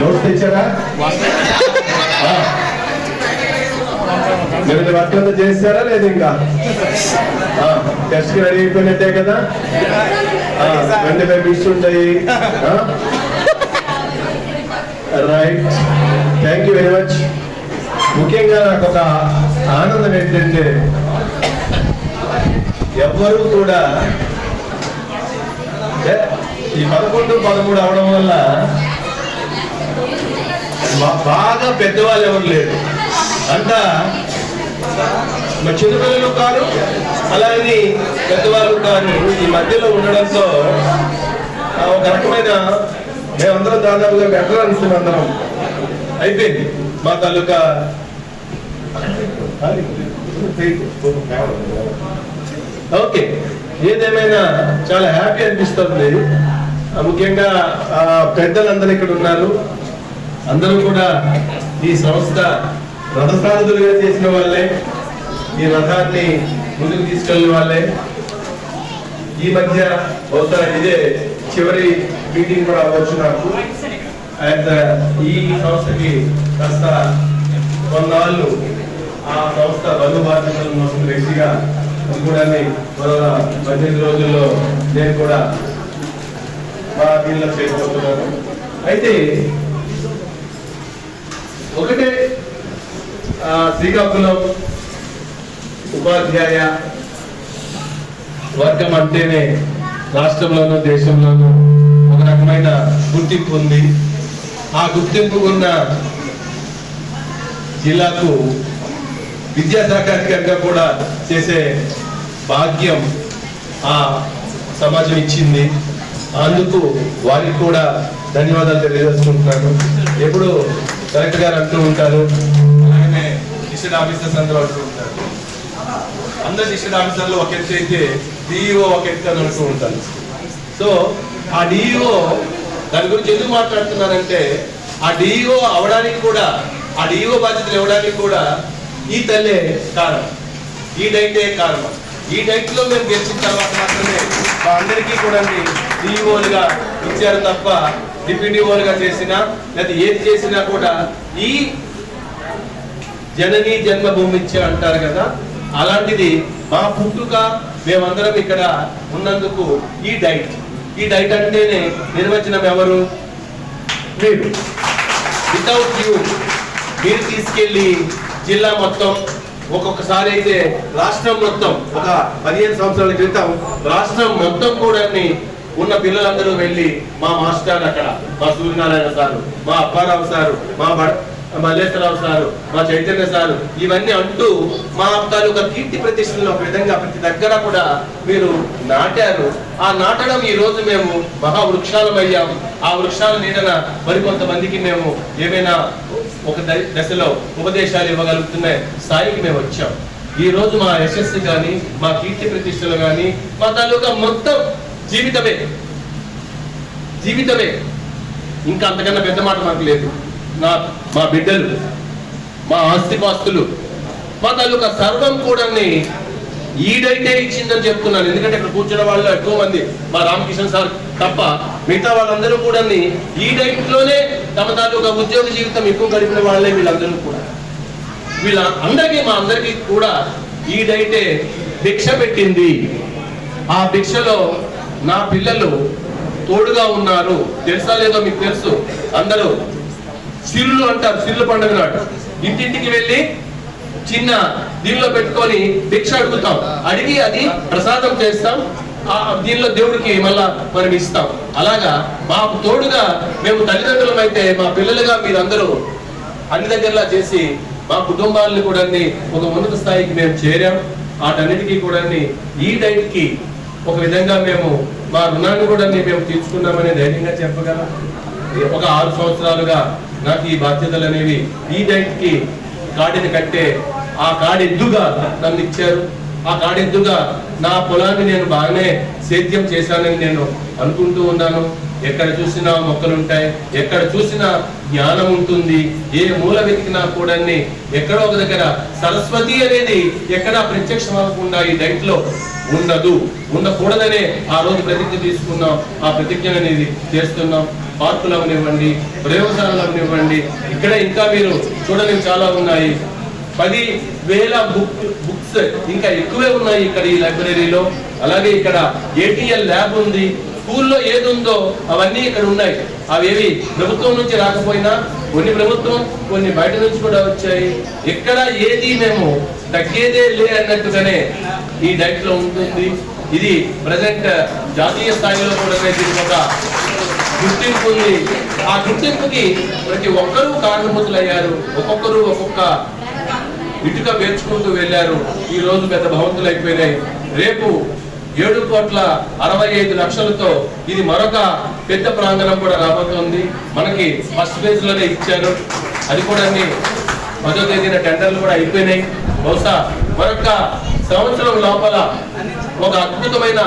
Notes తెచ్చారా. మీరు అంతా చేస్తారా లేదు ఇంకా? టెస్ట్ రెడీ అయిపోయినట్టే కదా? ట్వంటీ ఫైవ్ బిట్స్ ఉంటాయి. Right. Thank you very much ముఖ్యంగా నాకు ఒక ఆనందం ఏంటంటే ఎవ్వరూ కూడా ఈ పదకొండు పదమూడు అవడం వల్ల బాగా పెద్దవాళ్ళు ఎవరు లేరు. అంతా మా చిన్నపిల్లలు కారు అలాగే పెద్దవాళ్ళు కాదు ఈ మధ్యలో ఉండడంతో ఒక రకమైన మేమందరం దాదాపుగా వెటరన్స్ అందరం. అయిపోయింది. మా తాలూకా ఓకే. ఏదేమైనా చాలా హ్యాపీ అనిపిస్తుంది. ముఖ్యంగా పెద్దలందరూ ఇక్కడ ఉన్నారు. అందరూ కూడా ఈ సంస్థ రథసారథులుగా చేసిన వాళ్ళే. ఈ రథాన్ని ముందుకు తీసుకెళ్ళిన వాళ్ళే. ఈ మధ్య బహుశా ఇదే చివరి మీటింగ్ కూడా అవ్వచ్చు నాకు. అండ్ ఈ సంస్థకి కాస్త కొన్నాళ్ళు ఆ సంస్థ బంధు బాధ్యతలను మోసిన వ్యక్తిగా కూడా మరో పద్దెనిమిది రోజుల్లో నేను కూడా మా దీనిలో చేయబోతున్నాను అయితే ఒకటే శ్రీకాకుళం ఉపాధ్యాయ వర్గం అంటేనే రాష్ట్రంలోనూ దేశంలోనూ ఒక రకమైన గుర్తింపు ఉంది. ఆ గుర్తింపు ఉన్న జిల్లాకు విద్యాశాఖ అధికారిగా కూడా చేసే భాగ్యం ఆ సమాజం ఇచ్చింది. అందుకు వారికి కూడా ధన్యవాదాలు తెలియజేసుకుంటున్నాను. ఎప్పుడు కలెక్టర్ గారు అంటూ ఉంటారు. అలాగే డిస్ట్రిక్ట్ ఆఫీసర్స్ అందరూ అంటూ ఉంటారు. అందరు డిస్ట్రిక్ట్ ఆఫీసర్లు ఒక ఎత్తు అయితే డిఈఓ ఒక ఎత్తు అని అంటూ ఉంటారు. సో ఆ డిఈఓ దాని గురించి ఎందుకు మాట్లాడుతున్నారంటే ఆ డిఈఓ అవడానికి కూడా ఆ డిఈఓ బాధ్యతలు ఇవ్వడానికి కూడా ఈ తల్లే కారణం. ఈ డైటే కారణం. ఈ డైట్లో మేము గెలిచిన తర్వాత మాత్రమే మా అందరికీ కూడా డిఈఓలుగా ఇచ్చారు తప్ప డిప్యూటీఓలుగా చేసినా లేదా ఏది చేసినా కూడా ఈ జననీ జన్మభూమిచ్చ అంటారు కదా అలాంటిది మా పుట్టుక మేమందరం ఇక్కడ ఉన్నందుకు ఈ డైట్. ఈ డైట్ అంటేనే నిర్వచనం ఎవరు? మీరు. వితౌట్ యూ మీరు తీసుకెళ్ళి జిల్లా మొత్తం ఒక్కొక్కసారి అయితే రాష్ట్రం మొత్తం ఒక పదిహేను సంవత్సరాల క్రితం రాష్ట్రం మొత్తం కూడా ఉన్న పిల్లలందరూ వెళ్ళి మా మాస్టర్ అక్కడ మా సూర్యనారాయణ సారు మా అప్పారావు సారు మా మల్లేశ్వరరావు సారు మా చైతన్య సారు ఇవన్నీ అంటూ మా తాలూకా కీర్తి ప్రతిష్టలను ఒక విధంగా ప్రతి దగ్గర కూడా మీరు నాటారు. ఆ నాటడం ఈ రోజు మేము మహా అయ్యాము ఆ వృక్షాల నీడన మరికొంతమందికి మేము ఏమైనా ఒక ద- దశలో ఉపదేశాలు ఇవ్వగలుగుతున్న స్థాయికి మేము వచ్చాం. ఈ రోజు మా యశస్సు కానీ మా కీర్తి ప్రతిష్టలు కానీ మా తాలూకా మొత్తం జీవితమే. జీవితమే. ఇంకా అంతకన్నా పెద్ద మాట మాకు లేదు. నా మా బిడ్డలు మా ఆస్తిపాస్తులు మా తాలూకా సర్వం కూడా ఈడైతే ఇచ్చిందని చెప్తున్నాను ఎందుకంటే ఇక్కడ కూర్చున్న వాళ్ళు ఎక్కువ మంది మా రామకిషన్ సార్ తప్ప మిగతా వాళ్ళందరూ కూడా ఈ తమ తాలూకా ఉద్యోగ జీవితం ఎక్కువ గడిపిన వాళ్ళే వీళ్ళందరూ కూడా. వీళ్ళ అందరికీ మా అందరికీ కూడా ఈడైతే దీక్ష భిక్ష పెట్టింది. ఆ భిక్షలో నా పిల్లలు తోడుగా ఉన్నారు. తెలుసా లేదో మీకు తెలుసు? అందరూ సిరులు అంటారు సిరుల పండుగ నాడు. ఇంటింటికి వెళ్ళి చిన్న దీనిలో పెట్టుకొని భిక్ష అడుగుతాం. అడిగి అది ప్రసాదం చేస్తాం. ఆ దీనిలో దేవుడికి మళ్ళా మనం ఇస్తాం. అలాగా మాకు తోడుగా మేము తల్లిదండ్రులం అయితే మా పిల్లలుగా మీరందరూ అన్ని దగ్గరలా చేసి మా కుటుంబాలను కూడా ఒక ఉన్నత స్థాయికి మేము చేరాం. వాటన్నిటికీ కూడా ఈ డైట్కి ఒక విధంగా మేము మా రుణాన్ని కూడా మేము తీర్చుకున్నామని ధైర్యంగా చెప్పగలం ఒక ఆరు సంవత్సరాలుగా నాకు ఈ బాధ్యతలు అనేవి ఈ డైట్కి కాడిని కట్టే ఆ కాడెద్దుగా నన్ను ఇచ్చారు? ఆ కాడెద్దుగా నా పొలాన్ని నేను బాగానే సేద్యం చేశానని నేను అనుకుంటూ ఉన్నాను. ఎక్కడ చూసినా మొక్కలుంటాయి ఎక్కడ చూసినా జ్ఞానం ఉంటుంది. ఏ మూల వెతికినా కూడా ఎక్కడో ఒక దగ్గర సరస్వతి అనేది ఎక్కడా ప్రత్యక్షం అవ్వకుండా ఈ డైట్లో ఉండదు. ఉండకూడదనే ఆ రోజు ప్రతిజ్ఞ తీసుకున్నాం. ఆ ప్రతిజ్ఞ అనేది చేస్తున్నాం. పార్కులు అవనివ్వండి ప్రయోగశాలలు అవనివ్వండి. ఇక్కడ ఇంకా మీరు చూడని చాలా ఉన్నాయి. పది వేల బుక్ బుక్స్ ఇంకా ఎక్కువే ఉన్నాయి ఇక్కడ ఈ లైబ్రరీలో. అలాగే ఇక్కడ ఏటీఎల్ ల్యాబ్ ఉంది. స్కూల్లో ఏది ఉందో అవన్నీ ఇక్కడ ఉన్నాయి. అవేవి ప్రభుత్వం నుంచి రాకపోయినా కొన్ని ప్రభుత్వం కొన్ని బయట నుంచి కూడా వచ్చాయి. ఎక్కడ ఏది మేము తగ్గేదే లే అన్నట్టుగానే ఈ డైట్లో ఉంటుంది. ఇది ప్రజెంట్ జాతీయ స్థాయిలో కూడా దీనికి ఒక గుర్తింపు ఉంది. ఆ గుర్తింపుకి ప్రతి ఒక్కరూ కారణమతులయ్యారు ఒక్కొక్కరు ఒక్కొక్క ఇటుక పేర్చుకుంటూ వెళ్ళారు. ఈ రోజు పెద్ద భవంతులు అయిపోయినాయి రేపు ఏడు కోట్ల అరవై ఐదు లక్షలతో ఇది మరొక పెద్ద ప్రాంగణం కూడా రాబోతోంది. మనకి ఫస్ట్ ఫేజ్లోనే ఇచ్చారు. అది కూడా అన్ని పదో తేదీన టెండర్లు కూడా అయిపోయినాయి. బహుశా మరొక సంవత్సరం లోపల ఒక అద్భుతమైన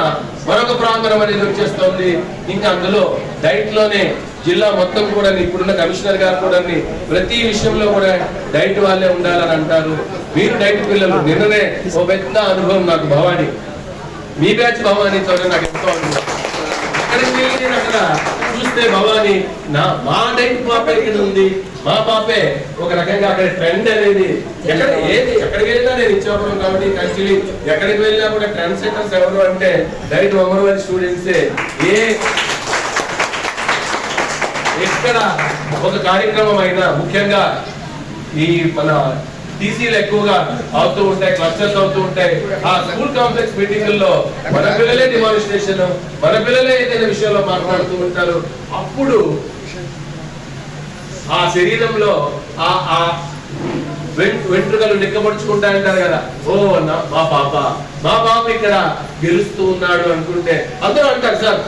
మరొక ప్రాంగణం అనేది వచ్చేస్తోంది. ఇంకా అందులో డైట్లోనే జిల్లా మొత్తం కూడా ఇప్పుడున్న కమిషనర్ గారు కూడా ప్రతి విషయంలో కూడా డైట్ వాళ్ళే ఉండాలని అంటారు. మీరు డైట్ పిల్లలు నిన్ననే ఓ పెద్ద అనుభవం నాకు భవాని. మీ బ్యాచ్ భవానీతో నాకు ఎంతో అక్కడికి వెళ్ళి నేను అక్కడ చూస్తే భవాని నా మా టైం పాపే ఇక్కడ ఉంది. మా పాపే ఒక రకంగా అక్కడ ట్రెండ్ అనేది. ఎక్కడ ఏది ఎక్కడికి వెళ్ళినా నేను ఇచ్చేవాళ్ళం కాబట్టి యాక్చువల్లీ ఎక్కడికి వెళ్ళినా కూడా ట్రెండ్ సెటర్స్ ఎవరు అంటే డైరెక్ట్ అమరవారి స్టూడెంట్సే ఏ ఎక్కడ ఒక కార్యక్రమం అయినా ముఖ్యంగా ఈ మన టీసీలు ఎక్కువగా అవుతూ ఉంటాయి క్లస్టర్స్ అవుతూ ఉంటాయి. ఆ స్కూల్ కాంప్లెక్స్ మీటింగుల్లో మన పిల్లలే డిమానిస్ట్రేషన్ మన పిల్లలే ఏదైనా విషయంలో మాట్లాడుతూ ఉంటారు. అప్పుడు ఆ శరీరంలో ఆ ఆ వెంట్రుకలు నిక్కబడుచుకుంటా అంటారు కదా. ఓ మా పాప మా పాప ఇక్కడ గెలుస్తూ ఉన్నాడు అనుకుంటే అందరూ అంటారు సార్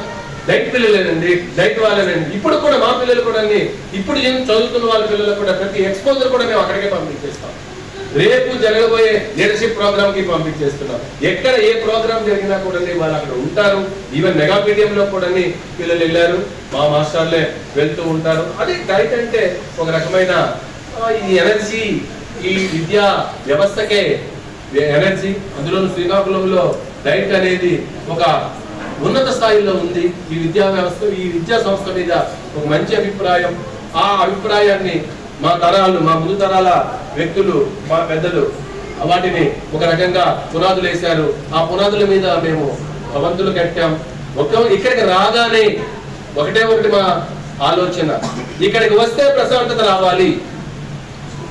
డైట్ పిల్లలేనండి డైట్ వాళ్ళేనండి. ఇప్పుడు కూడా మా పిల్లలు కూడా అన్ని ఇప్పుడు ఏం చదువుతున్న వాళ్ళ పిల్లలు కూడా ప్రతి ఎక్స్పోజర్ కూడా మేము అక్కడికే పంపించేస్తాం. రేపు జరగబోయే లీడర్షిప్ ప్రోగ్రామ్కి పంపించేస్తున్నాం. ఎక్కడ ఏ ప్రోగ్రామ్ జరిగినా కూడా వాళ్ళు అక్కడ ఉంటారు. ఈవెన్ మెగా మీడియం లో కూడా పిల్లలు వెళ్ళారు. మా మాస్టర్లే వెళ్తూ ఉంటారు. అదే డైట్ అంటే ఒక రకమైన ఈ ఎనర్జీ ఈ విద్యా వ్యవస్థకే ఎనర్జీ. అందులో శ్రీకాకుళంలో డైట్ అనేది ఒక ఉన్నత స్థాయిలో ఉంది. ఈ విద్యా వ్యవస్థ ఈ విద్యా సంస్థ మీద ఒక మంచి అభిప్రాయం. ఆ అభిప్రాయాన్ని మా తరాలు మా ముందు తరాల వ్యక్తులు మా పెద్దలు వాటిని ఒక రకంగా పునాదులు వేశారు. ఆ పునాదుల మీద మేము భవంతులు కట్టాం. ఒక ఇక్కడికి రాగానే ఒకటే ఒకటి మా ఆలోచన. ఇక్కడికి వస్తే ప్రశాంతత రావాలి.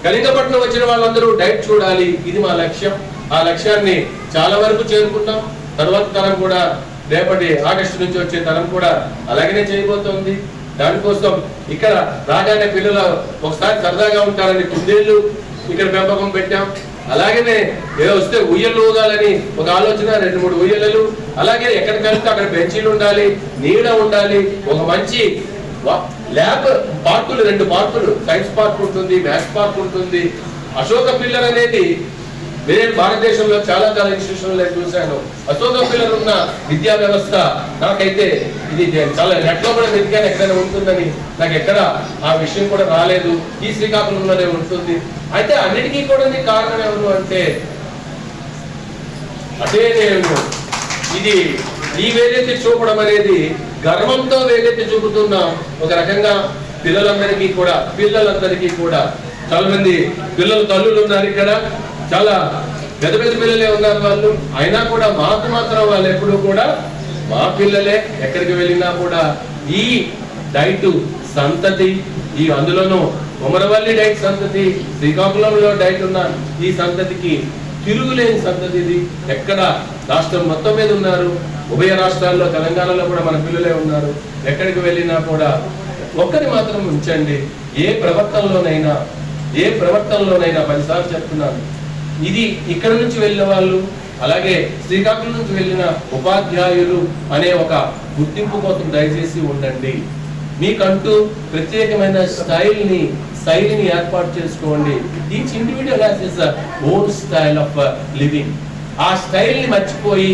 కళింగపట్నం వచ్చిన వాళ్ళందరూ డైట్ చూడాలి. ఇది మా లక్ష్యం. ఆ లక్ష్యాన్ని చాలా వరకు చేరుకున్నాం. తర్వాత తరం కూడా రేపటి ఆగస్టు నుంచి వచ్చే తరం కూడా అలాగనే చేయబోతోంది. దానికోసం ఇక్కడ రాగానే పిల్లలు ఒకసారి సరదాగా ఉంటారని కుందేళ్ళు ఇక్కడ పెంపకం పెట్టాం. అలాగనే ఏదో వస్తే ఉయ్యలు ఊగాలని ఒక ఆలోచన రెండు మూడు ఉయ్యలలు. అలాగే ఎక్కడ కలిస్తే అక్కడ బెంచీలు ఉండాలి నీడ ఉండాలి ఒక మంచి ల్యాబ్ పార్కులు రెండు పార్కులు. సైన్స్ పార్క్ ఉంటుంది మ్యాథ్స్ పార్క్ ఉంటుంది. అశోక పిల్లర్ అనేది నేను భారతదేశంలో చాలా చాలా ఇన్స్టిట్యూషన్లో చూశాను అశోక ఉన్న విద్యా వ్యవస్థ నాకైతే ఇది చాలా నెట్లో కూడా వెతికాను ఎక్కడైనా ఉంటుందని నాకు ఎక్కడ ఆ విషయం కూడా రాలేదు. ఈ శ్రీకాకుళంలోనే ఉంటుంది. అయితే అన్నిటికీ కూడా కారణం ఎవరు అంటే అదే నేను. ఇది ఈ వేలెత్తి చూపడం అనేది గర్వంతో ఏదైతే చూపుతున్నాం ఒక రకంగా పిల్లలందరికీ కూడా పిల్లలందరికీ కూడా. చాలా మంది పిల్లలు తల్లులు ఉన్నారు ఇక్కడ. చాలా పెద్ద పెద్ద పిల్లలే ఉన్నారు వాళ్ళు. అయినా కూడా మాకు మాత్రం వాళ్ళు ఎప్పుడు కూడా మా పిల్లలే ఎక్కడికి వెళ్ళినా కూడా ఈ డైట్ సంతతి ఈ అందులోనూ ఉమరవల్లి డైట్ సంతతి శ్రీకాకుళంలో డైట్ ఉన్న ఈ సంతతికి తిరుగులేని సంతతి ఇది. ఎక్కడ రాష్ట్రం మొత్తం మీద ఉన్నారు. ఉభయ రాష్ట్రాల్లో తెలంగాణలో కూడా మన పిల్లలే ఉన్నారు. ఎక్కడికి వెళ్ళినా కూడా ఒక్కరి మాత్రం ఉంచండి. ఏ ప్రవర్తనలోనైనా ఏ ప్రవర్తనలోనైనా పదిసార్లు చెప్తున్నాను. ఇది ఇక్కడ నుంచి వెళ్ళిన వాళ్ళు అలాగే శ్రీకాకుళం నుంచి వెళ్ళిన ఉపాధ్యాయులు అనే ఒక గుర్తింపు కోసం దయచేసి ఉండండి. మీకంటూ ప్రత్యేకమైన స్టైల్ని శైలిని ఏర్పాటు చేసుకోండి. Each individual has his own style of living ఆ స్టైల్ని మర్చిపోయి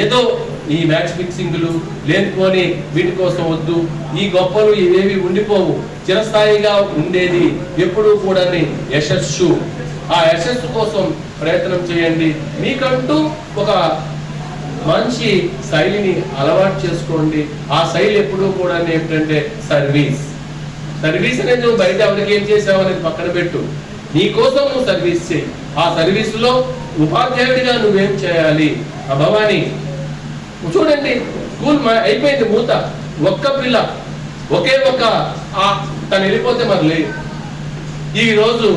ఏదో ఈ మ్యాచ్ ఫిక్సింగ్లు లేనిపోని వీటి కోసం వద్దు. ఈ గొప్పలు ఇవేవి ఉండిపోవు. చిరస్థాయిగా ఉండేది ఎప్పుడూ కూడా యశస్సు. ఆ యశస్సు కోసం ప్రయత్నం చేయండి. మీకంటూ ఒక మంచి శైలిని అలవాటు చేసుకోండి. ఆ శైలి ఎప్పుడూ కూడా ఏమిటంటే సర్వీస్. సర్వీస్ అనేది నువ్వు బయట ఎవరికి ఏం చేసావు అనేది పక్కన పెట్టు. నీ కోసం నువ్వు సర్వీస్ చేయి. ఆ సర్వీస్లో ఉపాధ్యాయుడిగా నువ్వేం చేయాలి? ఆ భవాని చూడండి స్కూల్ అయిపోయింది మూత. ఒక్క పిల్ల ఒకే ఒక్క తను వెళ్ళిపోతే మరి లేదు ఈ రోజు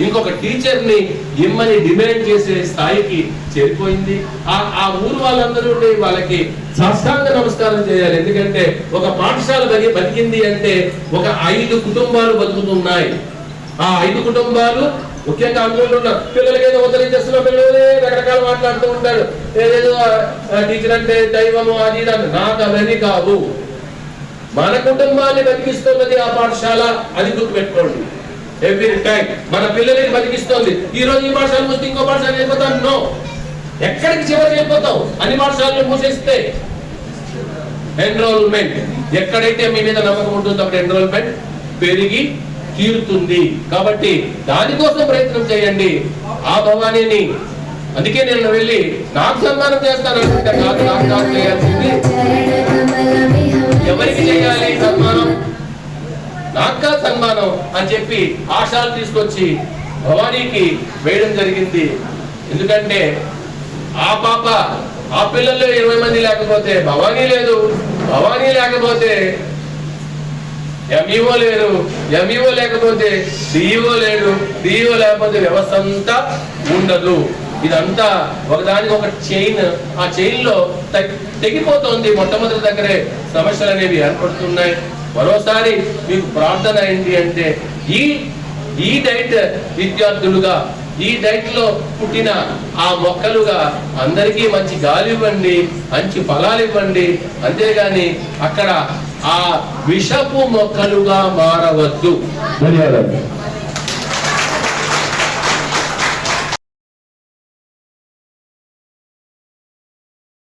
ఇంకొక టీచర్ని ఇమ్మని డిమాండ్ చేసే స్థాయికి చేరిపోయింది. ఆ ఆ ఊరు వాళ్ళందరూ వాళ్ళకి సాష్టాంగ నమస్కారం చేయాలి. ఎందుకంటే ఒక పాఠశాల బతి బతికింది అంటే ఒక ఐదు కుటుంబాలు బతుకుతున్నాయి. ఆ ఐదు కుటుంబాలు ముఖ్యంగా అందులో ఉన్న పిల్లలకి ఏదో ఉత్తరించేస్తున్న పిల్లలే రకరకాల మాట్లాడుతూ ఉంటారు. ఏదేదో టీచర్ అంటే దైవము అది నాకు అవన్నీ కావు. మన కుటుంబాన్ని బతికిస్తున్నది ఆ పాఠశాల అది గుర్తుపెట్టుకోండి. ఎవ్రీ టైం మన పిల్లల్ని బతికిస్తోంది. ఈ రోజు ఈ పాఠశాల మూస్తే ఇంకో పాఠశాల వెళ్ళిపోతాను నో ఎక్కడికి చివరికి వెళ్ళిపోతావు? అన్ని పాఠశాలలు మూసేస్తే ఎన్రోల్మెంట్ ఎక్కడైతే మీ మీద నమ్మకం ఉంటుందో అక్కడ ఎన్రోల్మెంట్ పెరిగి తీరుతుంది. కాబట్టి దానికోసం ప్రయత్నం చేయండి. ఆ భవానీని. అందుకే నేను వెళ్ళి నాకు సన్మానం చేస్తాను అనుకుంటే. కాదు నాకు నాకు చేయాల్సింది. ఎవరికి చేయాలి సన్మానం? నాకా సన్మానం అని చెప్పి ఆశాలు తీసుకొచ్చి భవానీకి వేయడం జరిగింది. ఎందుకంటే ఆ పాప ఆ పిల్లల్లో ఇరవై మంది లేకపోతే భవానీ లేదు భవానీ లేకపోతే ఎంఈఓ లేరు ఎంఈఓ లేకపోతే డిఈఓ లేడు డిఈఓ లేకపోతే వ్యవస్థ అంతా ఉండదు. ఇదంతా ఒకదానికి ఒక చైన్ ఆ చైన్లో తెగిపోతుంది. మొట్టమొదటి దగ్గరే సమస్యలు అనేవి ఏర్పడుతున్నాయి. మరోసారి మీకు ప్రార్థన ఏంటి అంటే ఈ ఈ డైట్ విద్యార్థులుగా ఈ డైట్లో పుట్టిన ఆ మొక్కలుగా అందరికీ మంచి గాలి ఇవ్వండి మంచి ఫలాలు ఇవ్వండి. అంతేగాని అక్కడ ఆ విషపు మొక్కలుగా మారవద్దు. ధన్యవాదాలు.